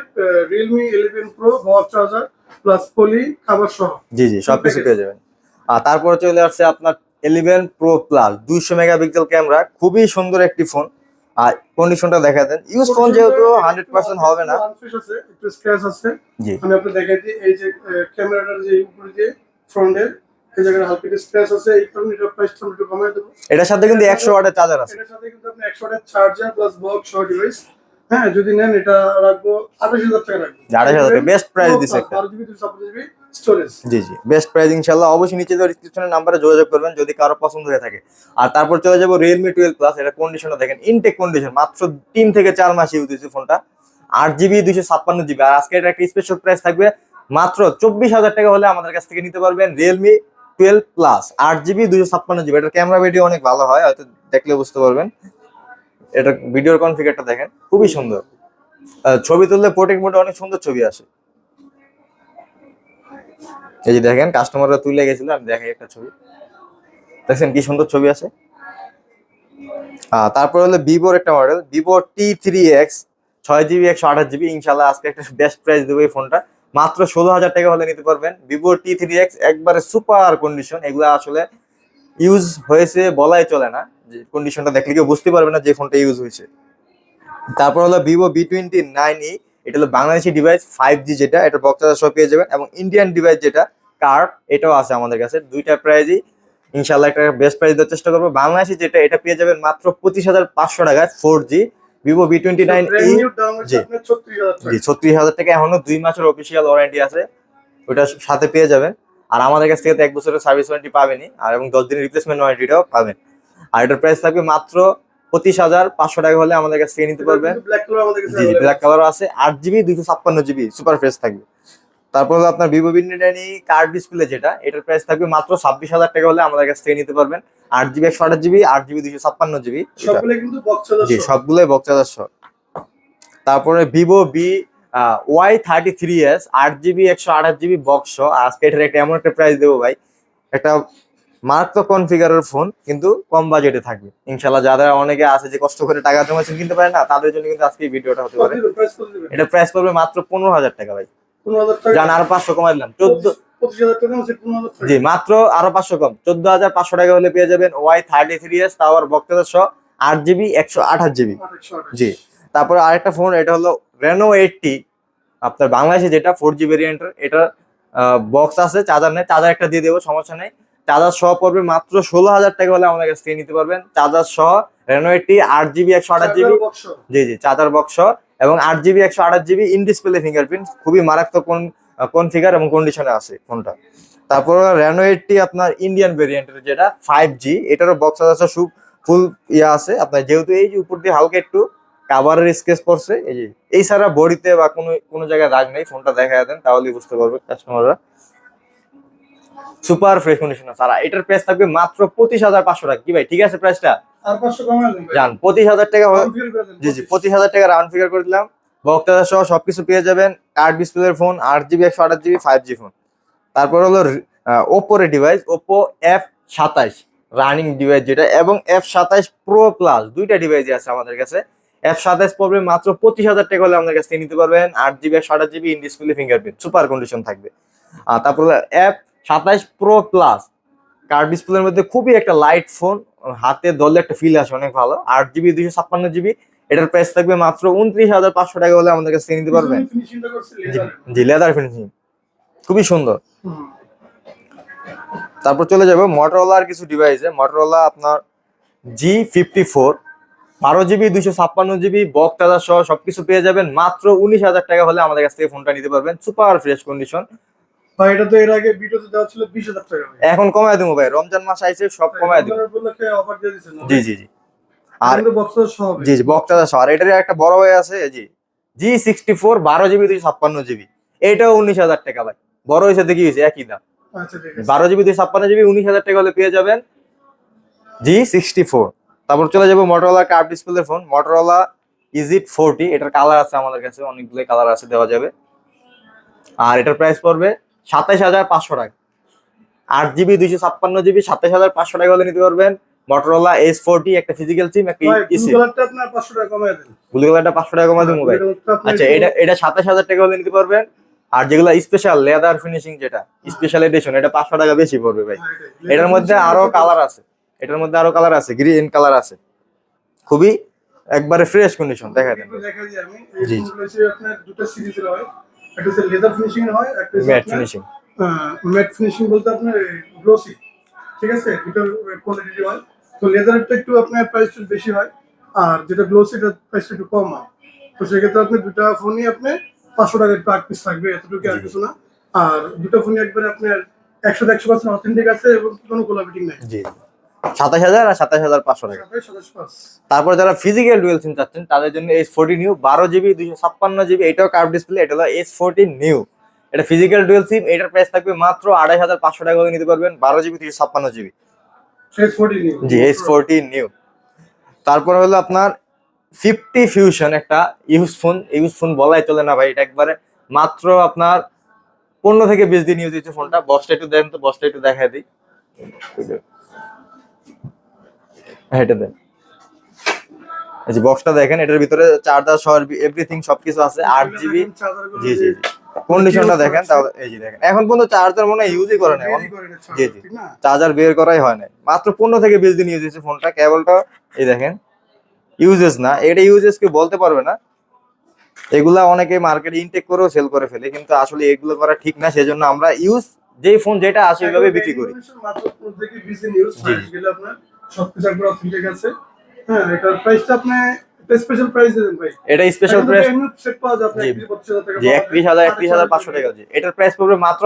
Realme eleven pro box charger plus poly খাবার সহ। জি জি সবকিছু পেয়ে যাবেন। আর তারপরে চলে আসছে আপনার এলিভেন প্রো প্লাস দুইশো মেগাপিক্সেল ক্যামেরা খুবই সুন্দর একটি ফোন আর কন্ডিশনটা দেখা দেন। ইউজ ফোন যেহেতু হান্ড্রেড পার্সেন্ট হবে না। আছে একটু স্ক্র্যাচ আছে। জি। আমি আপনি দেখাই দিই এই যে ক্যামেরাটার যে উপরে যে ফ্রন্টের এই জায়গায় হালকা একটু স্ক্র্যাচ আছে এই কারণে এটা প্রাইসটা আমি একটু কমাই দেবো। এটার সাথে কিন্তু একশো ওয়াটের চার্জার আছে। এটার সাথে কিন্তু আপনি একশো ওয়াটের চার্জার প্লাস বক্স সহ ডিভাইস হ্যাঁ যদি নেন এটা রাখব আঠাশ হাজার টাকা রাখব। আড়াই হাজার টাকা। বেস্ট প্রাইস দিছে একটা। বারো জিবি দুশো ছাপ্পান্ন জিবি স্টোরেজ জি জি। বেস্ট প্রাইস ইনশাল্লাহ অবশ্যই নিচে ডিসক্রিপশনের নাম্বারে যোগাযোগ করবেন যদি কারও পছন্দ হয়ে থাকে। আর তারপর চলে যাব রিয়েলমি টুয়েলভ প্লাস এটা কন্ডিশনটা দেখেন ইনটেক কন্ডিশন মাত্র তিন থেকে চার মাস ইউজ হয়েছে ফোনটা। আট জিবি দুইশো ছাপ্পান্ন জিবি। আর আজকে এটা একটা স্পেশাল প্রাইস থাকবে। মাত্র চব্বিশ হাজার টাকা হলে আমাদের কাছ থেকে নিতে পারবেন রিয়েলমি টুয়েলভ প্লাস আট জিবি দুইশো ছাপ্পান্ন জিবি এটার ক্যামেরা ভিডিও অনেক ভালো হয়, হয়তো দেখলে বুঝতে পারবেন। এটা ভিডিওর কনফিগারটা দেখেন, খুবই সুন্দর। ছবি তুললে পোর্ট্রেট মোডে অনেক সুন্দর ছবি আসে। এই যে দেখেন কাস্টমাররা তুলে গেছিল, আমি দেখাই একটা ছবি। দেখছেন কি সুন্দর ছবি আছে তারপর হলো ভিভোর একটা model Vivo T three X ছয় জিবি একশো আঠাশ জিবি ইনশাল্লাহ আজকে একটা বেস্ট প্রাইস দেবো এই ফোনটা মাত্র ষোলো হাজার টাকা হলে নিতে পারবেন। ভিভো টি থ্রি এক্স একবারে সুপার কন্ডিশন এগুলো আসলে ইউজ হয়েছে, বলাই চলে না। যে কন্ডিশনটা দেখলে কেউ বুঝতে পারবে না যে ফোনটা ইউজ হয়েছে। তারপর হলো Vivo V twenty nine E এটা হলো বাংলাদেশি ডিভাইস ফাইভ জি যেটা, এটা বক্সার সব পেয়ে যাবেন। এবং ইন্ডিয়ান ডিভাইস যেটা কার্ড এটাও আছে আমাদের কাছে। দুইটা প্রাইজই ইনশাল্লাহ একটা বেস্ট প্রাইস দেওয়ার চেষ্টা করব। বাংলাদেশি যেটা, এটা পেয়ে যাবেন মাত্র পঁচিশ হাজার পাঁচশো টাকায় four G Vivo V twenty nine G. ছত্রিশ হাজার টাকা। এখনও দুই মাসের অফিসিয়াল ওয়ারেন্টি আছে। ওটা সাথে পেয়ে যাবেন। আর আমাদের কাছ থেকে তো এক বছরের সার্ভিস ওয়ারেন্টি পাবেনি আর এবং দশ দিনের রিপ্লেসমেন্ট ওয়ারেন্টিটাও পাবেন। আর এটার প্রাইস থাকবে মাত্র পঁচিশ হাজার পাঁচশো টাকা হলে আমাদের কাছ থেকে নিতে পারবেন ব্ল্যাক কালার আছে। আট জিবি দুইশো ছাপ্পান্ন জিবি সুপার ফ্রেশ থাকবে। তারপর হলো আপনার ভিভো বিন্ডিটানি কার্ড ডিসপ্লে যেটা এটার প্রাইস থাকবে মাত্র ছাব্বিশ হাজার টাকা হলে আমাদের কাছ থেকে নিতে পারবেন। আট জিবি একশো আঠাশ জিবি আট জিবি দুইশো ছাপ্পান্ন জিবি জি সবগুলোই বক্সাদার তারপরে Vivo B Y thirty three S আট জিবি একশো আঠাশ জিবি বক্স আজকে এটার একটা এমন একটা প্রাইস দেবো ভাই একটা মারাত্মক কনফিগারের ফোন কিন্তু কম বাজেটে থাকবে। ইনশাল্লাহ যারা অনেকে আছে যে কষ্ট করে টাকা জমাচ্ছেন কিনতে পারে না তাদের জন্য কিন্তু আজকে এই ভিডিওটা হতে পারে। এটা প্রাইস পড়বে মাত্র পনেরো হাজার টাকা ভাই। জান আরও পাঁচশো কমাই দিলাম। চোদ্দ জি মাত্র আরও পাঁচশো কম। চোদ্দ হাজার পাঁচশো টাকা হলে পেয়ে যাবেন ওয়াই থার্টি থ্রি এস টাওয়ার বক্তাদার সহ আট জিবি একশো আঠাশ জিবি। জি তারপরে আরেকটা ফোন এটা হলো রেনো এইটটি আপনার বাংলাদেশে যেটা ফোর জি ভেরিয়েন্টের এটা বক্স আছে চার্জার নেই চার্জার একটা দিয়ে দেবো সমস্যা নেই। চার্জার সহ পড়বে মাত্র ষোলো হাজার টাকা হলে আমাদের কাছ থেকে নিতে পারবেন। চার্জার সহ রেনো এইটটি আট জিবি একশো আঠাশ জিবি। জি জি চার্জার বক্স এবং আট জিবি একশো আঠাশ জিবি ইন ডিসপ্লে ফিঙ্গারপ্রিন্ট খুবই মারাত্মক কোন কোন ফিগার এবং কন্ডিশনে আছে ফোনটা। তারপর রেনো এইটটি আপনার ইন্ডিয়ান ভেরিয়েন্টের যেটা ফাইভ জি এটারও বক্স আছে সু ফুল ইয়ে আছে। আপনার যেহেতু এই যে উপর দিয়ে হালকা একটু কাভারের স্কেচ পড়ছে, এই যে, এই ছাড়া বডিতে বা কোনো কোনো জায়গায় দাগ নেই, ফোনটা দেখা দেন, তাহলেই বুঝতে পারবে কাস্টমাররা সুপার ফ্রেশ কন্ডিশন আছে। আর এটার প্রাইস থাকবে মাত্র পঁচিশ হাজার পাঁচশো টাকা। কি ভাই, ঠিক আছে প্রাইসটা আর পাঁচশো হাজার টাকা জি জি পঁচিশ। হাজার টাকা রাউন্ড ফিগার করে দিলাম। বক্তাদা সহ সবকিছু পেয়ে যাবেন। কার্ড ডিসপ্লের ফোন আট জিবি একশো আঠাশ জিবি ফাইভ জি ফোন তারপর হলো ওপোর ডিভাইস ওপো এফ সাতাইশ রানিং ডিভাইস যেটা এবং এফ সাতাইশ প্রো প্লাস দুইটা ডিভাইসই আছে আমাদের কাছে। এফ সাতাইশ পড়বে মাত্র পঁচিশ হাজার টাকা হলে আমাদের কাছ থেকে নিতে পারবেন। আট জিবি একশো আঠাশ GB in display fingerprint super condition থাকবে। আর তারপর এফ সাতাইশ প্রো প্লাস কার্ড ডিসপ্লের মধ্যে খুবই একটা লাইট ফোন হাতে ধরলে একটা ফিল আসে অনেক ভালো। আট জিবি দুইশো ছাপ্পান্ন জিবি এটার প্রাইস থাকবে মাত্র উনত্রিশ হাজার পাঁচশো টাকা হলে আমাদের কাছে নিতে পারবেন। জি লেদার ফিনিশিং খুবই সুন্দর। তারপর চলে যাবে মটোরোলার কিছু ডিভাইসে মটোরোলা আপনার জি ফিফটি ফোর বারো জিবি দুইশো ছাপ্পান্ন জিবি বক চার্জার সহ সবকিছু পেয়ে যাবেন। মাত্র উনিশ হাজার টাকা হলে আমাদের কাছ থেকে ফোনটা নিতে পারবেন। সুপার ফ্রেশ কন্ডিশন ভাই এটা তো এর আগে ভিডিওতে দেওয়া ছিল বিশ হাজার টাকা এখন কমায় দেবো ভাই রমজান মাস আইছে সব কমায় দেবো। অফার দিয়ে দিচ্ছেন জি জি জি। আর আর বক্স সহ জি জি বক্তাদা সহ আর এটার একটা বড় হয়ে আছে জি জি সিক্সটি ফোর বারো জিবি দুইশো ছাপ্পান্ন জিবি। এটাও উনিশ হাজার টাকা ভাই। বড় হয়েছে দেখি হয়েছে একই দাম। আচ্ছা বারো জিবি দুই ছাপ্পান্ন জিবি উনিশ হাজার টাকা হলে পেয়ে যাবেন। জি সিক্সটি ফোর তারপর চলে যাব মোটরওয়ালা কার্ভ ডিসপ্লের ফোন মোটরওয়ালা ইজিট ফোরটি এটার কালার আছে আমাদের কাছে অনেকগুলো কালার আছে দেওয়া যাবে। আর এটার প্রাইস পড়বে সাতাইশ হাজার পাঁচশো টাকা। আট জিবি দুইশো ছাপ্পান্ন জিবি সাতাইশ হাজার পাঁচশো টাকা হলে নিতে পারবেন। মোটরওয়ালা এস ফোরটি একটা ফিজিক্যাল সিম একটা ইসি ব্লু কালারটা আপনার 500 টাকা কমায় দেন। ব্লু কালারটা পাঁচশো টাকা কমা দেবো ভাই। Blue কালারটা আপনার আচ্ছা এটা এটা সাতাশ হাজার টাকা হলে নিতে পারবেন। আর যেগুলো স্পেশাল লেদার ফিনিশিং যেটা স্পেশাল এডিশন এটা পাঁচশো টাকা বেশি পড়বে ভাই। হ্যাঁ, এটার মধ্যে আরও কালার আছে। এটার মধ্যে আরও কালার আছে গ্রিন কালার আছে। খুবই একবারে ফ্রেশ কন্ডিশন দেখা দেন। জি, জি। একটা হচ্ছে লেদার ফিনিশিং হয় একটা ম্যাট ফিনিশিং ম্যাট ফিনিশিং বলতে আপনার গ্লোসি ঠিক আছে? দুটোর কোয়ালিটি হয়। তো লেদারটা একটু আপনার প্রাইস একটু বেশি হয় আর যেটা গ্লোসি এটার প্রাইসটা একটু কম হয়। তো সেক্ষেত্রে আপনি দুটা ফোনই আপনি পাঁচশো টাকা একটু আট পিস থাকবে এতটুকু আর কিছু না। আর দুটো ফোনই একবারে আপনার একশো একশো পার্সেন্ট অথেন্টিক আছে এবং কোনো কোলাবিটিং নাই। জি। সাতাশ হাজার আর সাতাশ হাজার পাঁচশো টাকা। তারপর যারা ফিজিক্যাল ডুয়েল সিম চাচ্ছেন তাদের জন্য এস ফোরটি নিউ বারো জিবি দুইশো ছাপ্পান্ন জিবি এটাও কার্ভ ডিসপ্লে এটা হলো এস ফোরটি নিউ এটা ফিজিক্যাল ডুয়েল সিম এটার প্রাইস থাকবে মাত্র আড়াই হাজার পাঁচশো টাকা করে নিতে পারবেন বারো জিবি দুইশো ছাপ্পান্ন জিবি জি এস ফোরটি নিউ তারপর হলো আপনার ফিফটি ফিউশন একটা ইউজ ফোন ইউজ ফোন বলাই চলে না ভাই এটা একবারে মাত্র আপনার পনেরো থেকে বিশ দিন ইউজ হচ্ছে ফোনটা বক্সটা একটু দেন তো বক্সটা একটু দেখাই দিই। হ্যাঁ এটা দেন। এই যে বক্সটা দেখেন এটার ভিতরে চার্জার সহ এভরিথিং সবকিছু আছে আট জিবি জি জি কন্ডিশনটা দেখেন তাহলে এই যে দেখেন। এখন পর্যন্ত চার্জার মনে হয় ইউজই করে না জি, জি। চার্জার বের করাই হয় না মাত্র পনেরো থেকে বিশ দিন ইউজ হয়েছে ফোনটা কেবলটা এই দেখেন ইউজেস না। এটা ইউজেস কেউ বলতে পারবে না। এগুলা অনেকে মার্কেটে ইনটেক করেও সেল করে ফেলে কিন্তু আসলে এগুলো করা ঠিক না। সেজন্য আমরা ইউজ যেই ফোন যেটা আসে ওইভাবে বিক্রি করি। সবকিছু একবার অথেন্টিক আছে হ্যাঁ এটার প্রাইসটা আপনি স্পেশাল প্রাইস দেবেন ভাই। এটা স্পেশাল প্রাইস সেট পাওয়া যায় আপনি জি। 31 টাকা যে একত্রিশ হাজার একত্রিশ হাজার পাঁচশো টাকা জি। এটার প্রাইস পড়বে মাত্র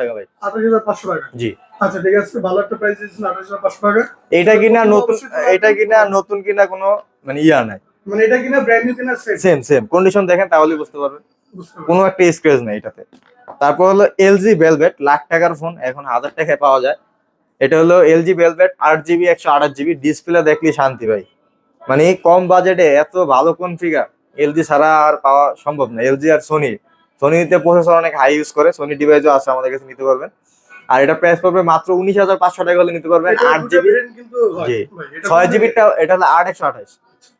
টাকা ভাই। 28500 টাকা। জি। আচ্ছা ঠিক আছে ভালো একটা প্রাইস দিয়েছেন 28500 টাকা। এটা কিনা নতুন এটা কিনা নতুন কিনা কোনো মানে ইয়া নাই। মানে এটা কিনা ব্র্যান্ড নিউ কিনা সেম সেম কন্ডিশন দেখেন তাহলে বুঝতে পারবেন। কোনো একটা নেই এটাতে। তারপর হলো এলজি ভেলভেট লাখ টাকার ফোন এখন হাজার টাকায় পাওয়া যায়। এটা হলো এলজি ভেলভেট আট জিবি একশো আঠাশ জিবি ডিসপ্লে দেখলে শান্তি ভাই। মানে কম বাজেটে এত ভালো কোন কনফিগার এলজি ছাড়া আর পাওয়া সম্ভব না। এলজি আর সোনি সোনিতে প্রসেসর অনেক হাই ইউজ করে সোনি ডিভাইসও আছে আমাদের কাছে নিতে পারবেন। আর এটা প্রাইস পড়বে মাত্র উনিশ হাজার পাঁচশো টাকা হলে নিতে পারবেন আট জিবি জি। ছয় জিবিটা এটা হলো আট একশো আঠাশ।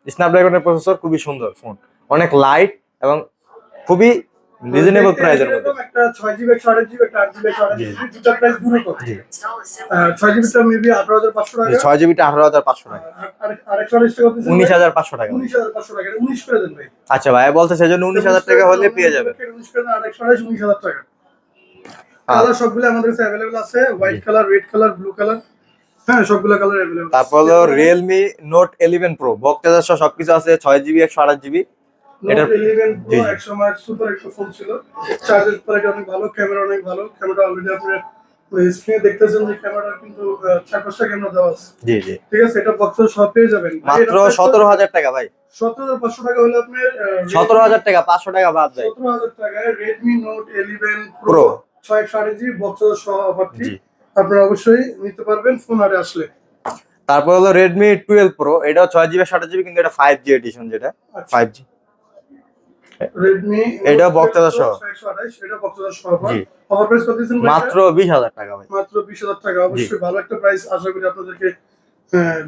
স্ন্যাপড্রাগনের প্রসেসর খুবই সুন্দর ফোন অনেক লাইট এবং খুবই রিজনেবল দেখতে প্রাইসের মধ্যে এরকম একটা 6GB 128GB একটা 8GB 128GB দুটো প্রাইস দূরে কত জি 6GB টা মেবি 18500 টাকা ছয় জিবিটা আঠারো হাজার পাঁচশো টাকা আর আর- আর 128 টাকা দিচ্ছেন উনিশ হাজার পাঁচশো টাকা 19500 টাকা এটা 19 করে দেন ভাই আচ্ছা ভাই বলতে সেজন্য উনিশ হাজার টাকা হলে পেয়ে যাবে 19 করে দেন আর 128 19000 টাকা হ্যাঁ। কালার সবগুলো আমাদের কাছে अवेलेबल আছে white colour red colour blue colour হ্যাঁ সবগুলো কালার अवेलेबल তারপর হলো রিয়েলমি নোট ইলেভেন প্রো বক্তাজার সহ সবকিছু আছে ছয় জিবি একশো আঠাশ জিবি নোট এটা- 11 জি, প্রো জি। 100 সুপার একটা ফোন ছিল। চার্জের কোয়ালিটি অনেক ভালো ক্যামেরা অনেক ভালো। ক্যামেরা অলরেডি আপনার স্ক্রিনে দেখতেছেন যে ক্যামেরা কিন্তু চার পাঁচটা ক্যামেরা দেওয়া আছে। জি জি। ঠিক আছে এটা বক্সের সব পেয়ে যাবেন। মাত্র সতেরো হাজার টাকা ভাই। সতেরো হাজার পাঁচশো টাকা হলে আপনার সতেরো হাজার টাকা পাঁচশো টাকা বাদ যায় সতেরো হাজার টাকায় Redmi note eleven Pro। Pro ছয় সাড়ে জি বক্সের সহ অফারটি আপনারা অবশ্যই নিতে পারবেন ফোন আরে আসলে। তারপর হলো রেডমি টুয়েলভ প্রো এটাও ছয় জিবি ষাট জিবি কিন্তু এটা ফাইভ জি এডিশন যেটা। আচ্ছা। ফাইভ জি রেডমি এটা বক্সের সহ। এটা বক্সের সহ অফার প্রাইস কত দিচ্ছেন মাত্র বিশ হাজার টাকা ভাই। মাত্র বিশ হাজার টাকা। অবশ্যই ভালো একটা প্রাইস আশা করি আপনাদেরকে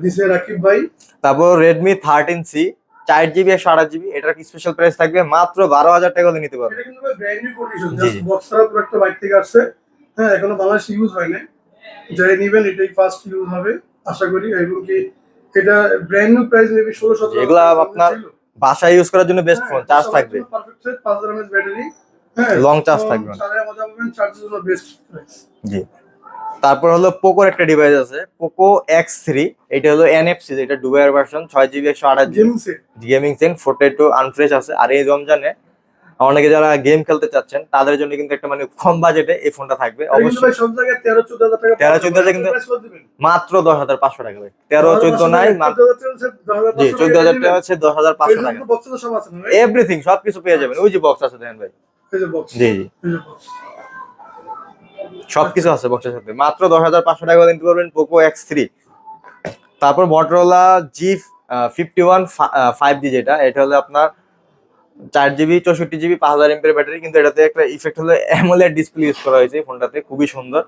দিছে রাকিব ভাই। তারপর রেডমি থার্টিন সি চার জিবি একশো আঠাশ জিবি এটার স্পেশাল প্রাইস থাকবে? মাত্র বারো হাজার টাকা হলে নিতে পারবে। এটা কিন্তু brand new condition just. Box ছাড়া পুরো একটা বাইক থেকে আসছে। হ্যাঁ এখনও বাংলাদেশে ইউজ হয় না যাই নিবেন এটাই ফার্স্ট ইউজ হবে। আশা করি এবং কি এটা ব্র্যান্ড নিউ প্রাইস মেবি ষোলো সতেরো এগুলা আপনার বাসায় ইউজ করার জন্য বেস্ট ফোন চার্জ থাকবে। লং ব্যাটারি হ্যাঁ থাকবে। জি। তারপর হলো পোকোর একটা ডিভাইস আছে পোকো এক্স থ্রি এটা হলো এনএফসি এটা ডুবাইয়ের ভার্সন ছয় জিবি একশো আঠাশ জিবি গেমিং সেট গেমিং সেন ফোর্টি টু আনফ্রেশ আছে। আর এই রমজানে অনেকে যারা গেম খেলতে চাচ্ছেন তাদের জন্য কিন্তু একটা মানে কম বাজেটে এই ফোনটা থাকবে অবশ্যই। তেরো চোদ্দ হাজার টাকা 13, 14 হাজার কিন্তু-। মাত্র দশ হাজার পাঁচশো টাকা ভাই তেরো চোদ্দ নাই মাত্র 14,000 জি চোদ্দ হাজার টাকা হচ্ছে দশ হাজার পাঁচশো টাকা? এভরিথিং সবকিছু পেয়ে যাবেন। ওই যে বক্স আছে দেখেন ভাই। জি জি। সবকিছু আছে বক্সের সাথে। মাত্র দশ হাজার পাঁচশো টাকা নিতে পারবেন পোকো এক্স থ্রি তারপর Motorola G fifty one five G যেটা এটা হলো আপনার চার জিবি চৌষট্টি জিবি পাঁচ হাজার এমপের ব্যাটারি কিন্তু এটাতে একটা ইফেক্ট হলো অ্যামোলেড ডিসপ্লে ইউজ করা হয়েছে ফোনটাতে খুবই সুন্দর।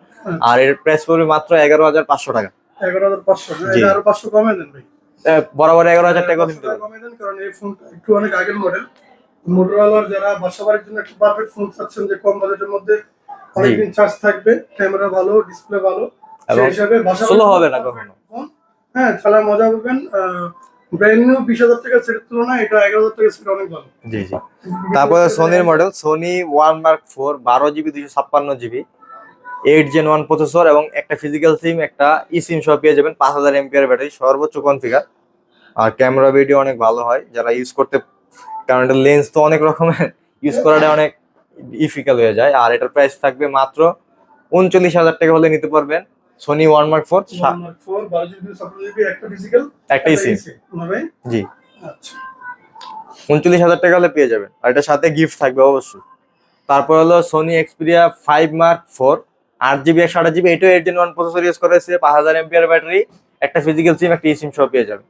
আর এর প্রাইস পড়বে মাত্র এগারো হাজার পাঁচশো টাকা। এগারো হাজার পাঁচশো? আরও পাঁচশো কমে দেন ভাই। বরাবর এগারো হাজার টাকা দিতে কমে দেন কারণ এই ফোনটা একটু অনেক আগের মডেল মোটরওয়ালার যারা বাসা জন্য একটা পারফেক্ট ফোন চাচ্ছেন যে কম বাজেটের মধ্যে অনেকদিন চার্জ থাকবে ক্যামেরা ভালো ডিসপ্লে ভালো। সেই হিসাবে বাসা হবে না কখনো। হ্যাঁ চালার মজা পাবেন জি জি। সোনির model Sony one mark four বারো জিবি ছাপ্পান্ন GB eight gen one processor এবং একটা ফিজিক্যাল সিম একটা সিম পেয়ে যাবেন পাঁচ হাজার ব্যাটারি, সর্বোচ্চ কনফিগার আর ক্যামেরা ভিডিও অনেক ভালো হয়, যারা ইউজ করতে, কারণ এটা লেন্স তো অনেক রকমের ইউজ করাটা অনেক ইফিকাল হয়ে যায়। আর এটার প্রাইস থাকবে মাত্র উনচল্লিশ হাজার টাকা হলে নিতে পারবেন। সোনি ওয়ান মার্ক ফোর একটা ফিজিক্যাল একটা ই সিম জি। আচ্ছা। উনচল্লিশ হাজার টাকা হলে পেয়ে যাবেন আর এটার সাথে গিফট থাকবে অবশ্যই। তারপর হলো Sony Xperia five mark four আট জিবি একশো আঠাশ জিবি এটাও এইট ওয়ান প্রসেসর ইউজ করেছে পাঁচ হাজার এমপিআর ব্যাটারি একটা ফিজিক্যাল সিম একটা সিম সহ পেয়ে যাবেন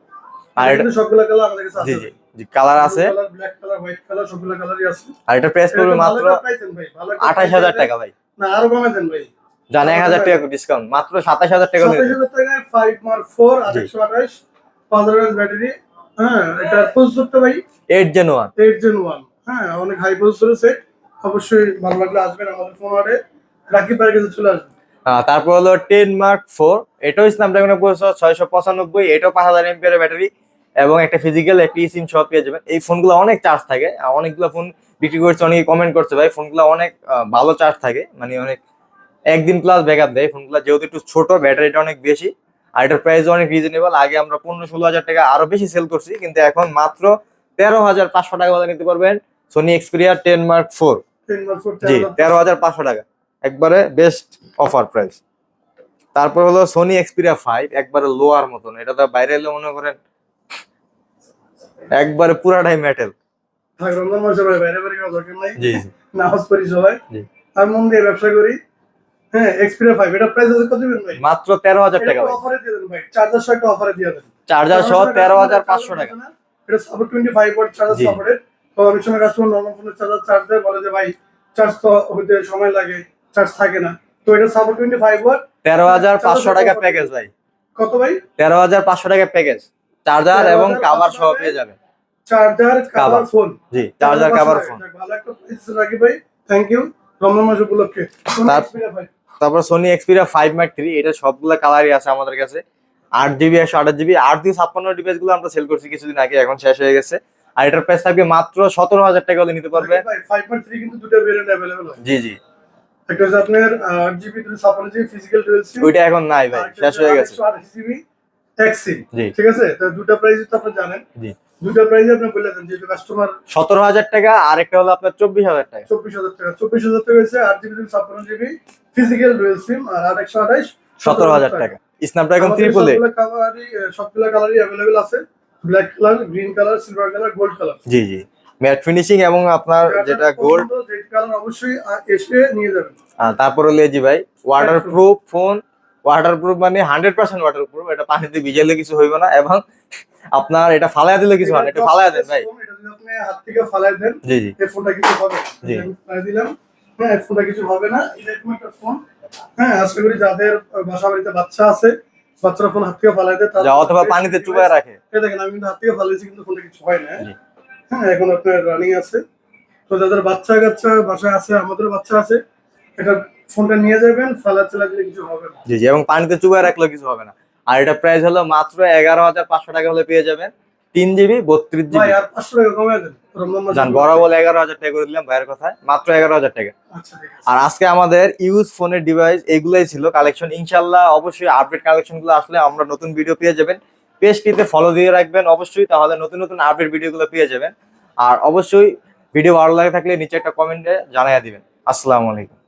আর এটা কিন্তু সবগুলা কালার আমাদের কাছে জি আছে। জি জি কালার আছে। ব্ল্যাক কালার হোয়াইট কালার সবগুলা কালারই আছে। আর এটা প্রাইস পড়বে মাত্র আঠাশ হাজার টাকা ভাই। না আরও কমে দেন ভাই। জান এক হাজার টাকা ডিসকাউন্ট মাত্র সাতাশ হাজার টাকা সাতাশ হাজার টাকায় ফাইভ মার্ক ফোর। একশো আঠাশ পাঁচ হাজার ব্যাটারি হ্যাঁ এটা প্রসেসরটা ভাই? Eight gen one eight gen one হ্যাঁ অনেক হাই প্রসেসর সেট অবশ্যই ভালো লাগলে আসবেন আমাদের ফোন আরে রাকিব ভাইয়ের কাছে চলে আসবেন। তারপর হলো টেন মার্ক ফোর এটাও স্ন্যাপড্রাগনের প্রসেসর ছয়শো পঁচানব্বই এটাও পাঁচ হাজার এমপিআর ব্যাটারি এবং একটা ফিজিক্যাল একটা সিম সহ পেয়ে যাবেন। এই ফোনগুলো অনেক চার্জ থাকে অনেকগুলো ফোন বিক্রি করছে অনেকে কমেন্ট করছে ভাই ফোনগুলো অনেক ভালো চার্জ থাকে মানে অনেক একদিন প্লাস ব্যাকআপ দেয় ফোনগুলো যেহেতু একটু ছোট ব্যাটারিটা অনেক বেশি আর এটার প্রাইস অনেক রিজনেবল আগে আমরা পনেরো ষোলো হাজার টাকা আরও বেশি সেল করছি কিন্তু এখন মাত্র তেরো হাজার পাঁচশো টাকা নিতে পারবেন Sony Xperia ten mark four জি তেরো হাজার পাঁচশো টাকা। একবারে বেস্ট অফার প্রাইস তারপর হলো সোনি এক্সপিরিয়া ফাইভ একবারে লোয়ার মতন। এটা তো বাইরে এলে মনে করেন একবারে পুরাটাই মেটেল জি জি। মন দিয়ে ব্যবসা করি। হ্যাঁ এক্সপিরিয়া ফাইভ এটা প্রাইস আছে কত দিবেন ভাই? মাত্র তেরো হাজার টাকা ভাই। অফারে দিয়ে দেন ভাই চার্জার সহ একটা অফারে দিয়ে দেন। চার্জার সহ টাকা। এটা support twenty five watt charger জি। তো অনেক সময় কাস্টমার নর্মাল ফোনের চার্জার চার্জ দেয় বলে যে ভাই চার্জ তো হতে সময় লাগে চার্জ থাকে না। তো এটা সাপোর্ট ওয়াট টাকা প্যাকেজ ভাই। কত ভাই? তেরো হাজার পাঁচশো টাকা প্যাকেজ চার্জার এবং 13,500 সহ টাকায় পেয়ে যাবেন চার্জার কাভার ফোন জি চার্জার কাভার ফোন ভালো একটা প্রাইস রাখি ভাই। থ্যাংক ইউ রমজান মাস উপলক্ষে। তারপর Sony Xperia five mark three এটা সবগুলো কালারই আছে আমাদের কাছে। আট জিবি একশো আঠাশ জিবি আট দিয়ে ছাপ্পান্ন ডিভাইসগুলো আমরা সেল করছি কিছুদিন আগে এখন শেষ হয়ে গেছে। আর এটার প্রাইস থাকবে মাত্র সতেরো হাজার টাকা হলে নিতে পারবে। জি জি। আপনার আট জিবি দুটো ছাপ্পান্ন জিবি ফিজিক্যাল ওইটা এখন নাই ভাই শেষ হয়ে গেছে। ঠিক আছে? তো দুটো প্রাইস তো আপনি জানেন। জি। দুটো প্রাইস আপনি বলে দেন কাস্টমার টাকা আর একটা হলো আপনার টাকা। চব্বিশ হাজার টাকা। হচ্ছে GB GB physical dual SIM আর টাকা। স্ন্যাপড্রাগন সবগুলো কালারই আছে। Black colour green colour silver colour gold colour জি জি। ম্যাট ফিনিশিং এবং আপনার যেটা গোল্ড কালার অবশ্যই এসে নিয়ে যাবেন। তারপর হলো জি ভাই waterproof phone waterproof মানে হান্ড্রেড পার্সেন্ট ওয়াটার প্রুফ এটা পানিতে ভিজাইলে কিছু হইবে না। এবং আপনার এটা ফালাইয়া দিলে কিছু হয় এটা ফালাইয়া দেন ভাই। এটা যদি আপনি হাত থেকে দেন জি জি। এই ফোনটা কিছু হবে জি। দিলাম। হ্যাঁ ফোনটা কিছু হবে না। এরকম একটা ফোন। হ্যাঁ আশা করি যাদের বাসা বাড়িতে বাচ্চা আছে বাচ্চারা ফোন হাত থেকে দেয় যা অথবা পানিতে চুবায় রাখে। এই দেখেন আমি কিন্তু হাত থেকে ফালাইছি কিন্তু ফোনটা কিছু হয় না। হ্যাঁ এখন আপনার রানিং আছে। তো যাদের বাচ্চা কাচ্চা বাসায় আছে আমাদের বাচ্চা আছে এটা ফোনটা নিয়ে যাবেন ফালা চালা দিলে কিছু হবে না। জি জি এবং পানিতে চুবায় রাখলে কিছু হবে না। আর এটা প্রাইস হলো মাত্র এগারো হাজার পাঁচশো টাকা হলে পেয়ে যাবেন। তিন জিবি বত্রিশ জিবি জান বরাবর এগারো হাজার টাকা করে দিলাম ভাইয়ের কথায়। মাত্র এগারো হাজার টাকা। আচ্ছা আর আজকে আমাদের ইউজ ফোনের ডিভাইস এগুলাই ছিল কালেকশন ইনশাল্লাহ অবশ্যই আপডেট কালেকশনগুলো আসলে আমরা নতুন ভিডিও পেয়ে যাবেন। পেজটিতে ফলো দিয়ে রাখবেন অবশ্যই তাহলে নতুন নতুন আপডেট ভিডিওগুলো পেয়ে যাবেন। আর অবশ্যই ভিডিও ভালো লাগে থাকলে নিচে একটা কমেন্টে জানাইয়া দিবেন। আসসালামু আলাইকুম।